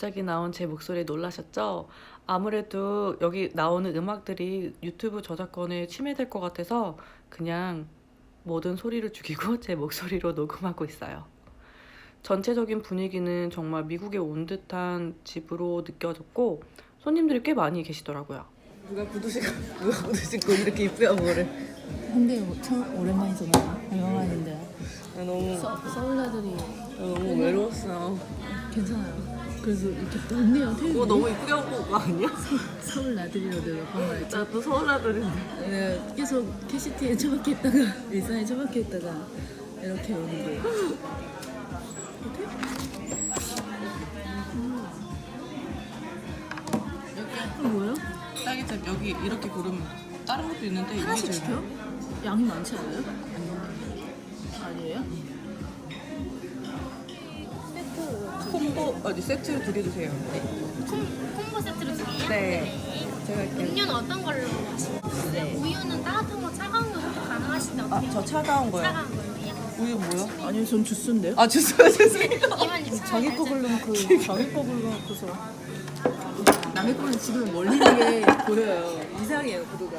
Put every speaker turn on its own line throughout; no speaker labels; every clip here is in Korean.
갑자기 나온 제 목소리에 놀라셨죠? 아무래도 여기 나오는 음악들이 유튜브 저작권에 침해될 것 같아서 그냥 모든 소리를 죽이고 제 목소리로 녹음하고 있어요. 전체적인 분위기는 정말 미국에 온 듯한 집으로 느껴졌고 손님들이 꽤 많이 계시더라고요.
누가 구두 신고 누가 구두 신고 이렇게 이쁘야 뭐래
근데 처음 오랜만이죠 나 얼마 만인데
나 너무
서, 서울나들이
나 너무 외로웠어
괜찮아요 그래서 이렇게 되게
그거 너무 이쁘게 하고 온거 아니야?
서울 나들이라도 몇번 말했죠
나도 서울 아들인데
내가 계속 캐시티에 처박혀 있다가 일산에 처박혀 있다가 이렇게 오는데 이거 뭐예요?
딸기잼 여기 이렇게 고르면 다른 것도 있는데 이게
하나씩
제일
시켜요? 양이 많지 않아요? 아니
콤보 아니 세트 두개 주세요
콤보 세트로 두 개요?
네. 제가 이렇게
음료는 어떤 걸로 하시나요? 우유는 따뜻한 거, 차가운 것도 가능하신데 어떻게?
아 저 차가운 거요
차가운 걸로요?
우유 뭐야?
아니요 전 주스인데요
아 주세요
이만 주
자기 거 고르놓고 자기 거 고르놓고서 남의 거는 지금 멀리 게 보여요 이상해요 구도가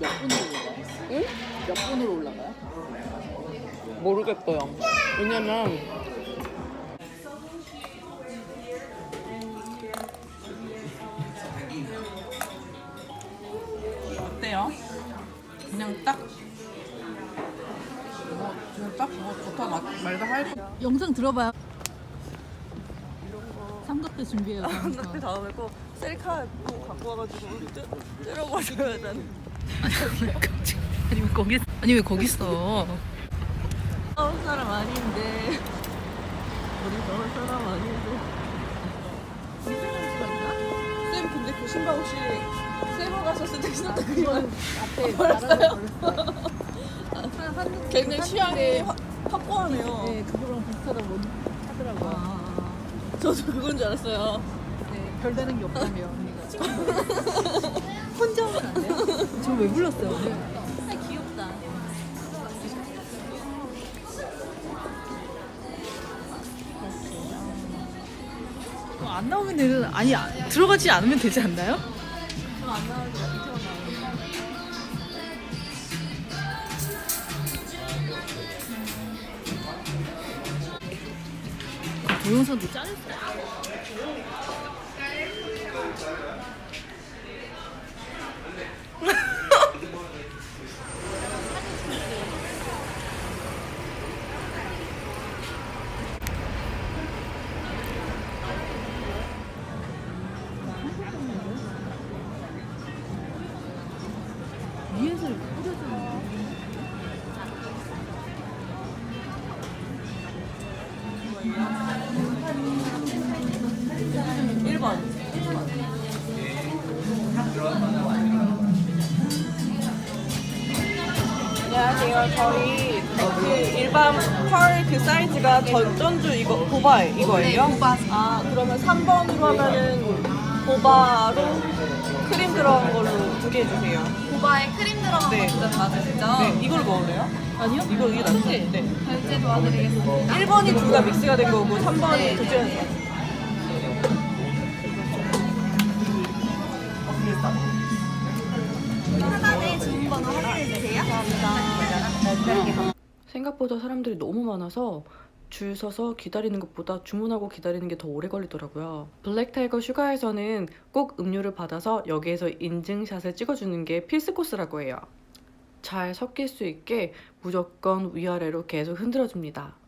몇 분으로 올라가요? 응? 몇 분으로 올라가요?
모르겠어요 왜냐면
어때요? 그냥 딱 뭐, 그냥 딱뭐 좋다 마- 말다 할 거.
영상 들어봐요 삼각대 준비해요
그때 다음에 꼭 셀카 꼭 갖고 와가지고 때- 때려버려야 되는
아니 왜 거기 아니 왜 거기 있어?
서울 사람 아닌데. 우리 서울 사람 아닌데. 쌤 근데 그 신발 혹시 세번 가셨을 때 신었다 그건
앞에 말하는
굉장히 취향이 확- 확고하네요.
네 그거랑 비슷하다고 하더라고요.
아, 저도 그건 줄 알았어요.
네, 별다른 게 없다며 언니가 혼자 오면 안 돼요? 저 왜 불렀어요? 네. 귀엽다 안 나오면 되는 아니 아, 들어가지 않으면 되지 않나요? 동영상도 짜냈어. 위에서 뿌려주는
1번. 안녕하세요. 저희 그 일반 펄 그 사이즈가 전 전주 이거 보바 이거예요?
네.
아 그러면 3번으로 하면은 보바로 크림 들어간 걸로 두 개 주세요.
보바에 크림 들어간
네.
거 맞으시죠?
네, 이걸 먹을래요?
아니요?
이거 이게 낫죠? 네.
결제 도와드리겠습니다.
1번이 둘 다 믹스가 된 거고 3번이
네,
도전.
하단에 주문번호 확인해 주세요.
생각보다 사람들이 너무 많아서 줄 서서 기다리는 것보다 주문하고 기다리는 게 더 오래 걸리더라고요. 블랙타이거 슈가에서는 꼭 음료를 받아서 여기에서 인증샷을 찍어주는 게 필수 코스라고 해요. 잘 섞일 수 있게 무조건 위아래로 계속 흔들어줍니다.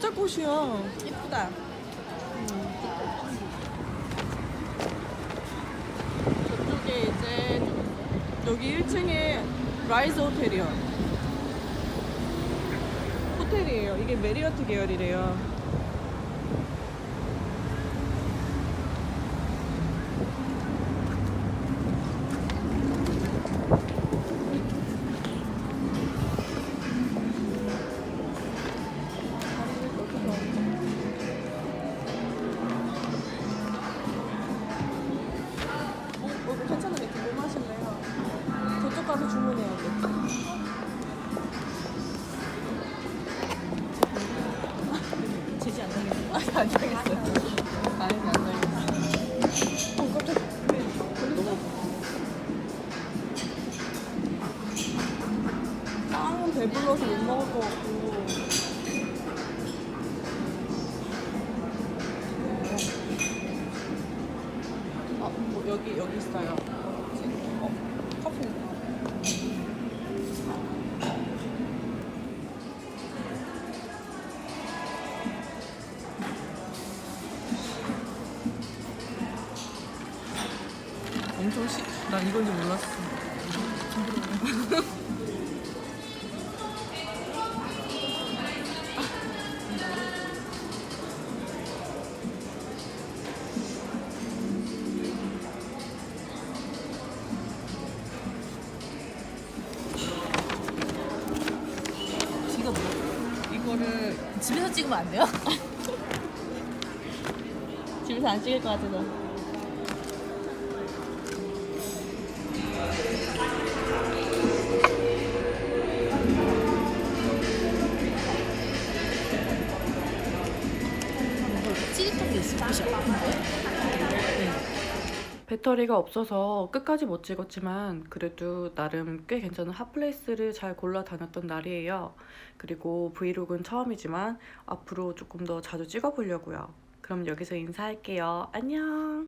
진짜 꽃이야. 예쁘다. 저쪽에 이제 여기 1층에 라이즈 호텔이요. 호텔이에요. 이게 메리어트 계열이래요. 이건 줄 몰랐어.
뒤가 뭐야?
이거를
집에서 찍으면 안 돼요?
집에서 안 찍을 것 같아서.
찌릿한 게. 혹시
배터리가 없어서 끝까지 못 찍었지만 그래도 나름 꽤 괜찮은 핫플레이스를 잘 골라 다녔던 날이에요. 그리고 브이로그는 처음이지만 앞으로 조금 더 자주 찍어보려고요. 그럼 여기서 인사할게요. 안녕!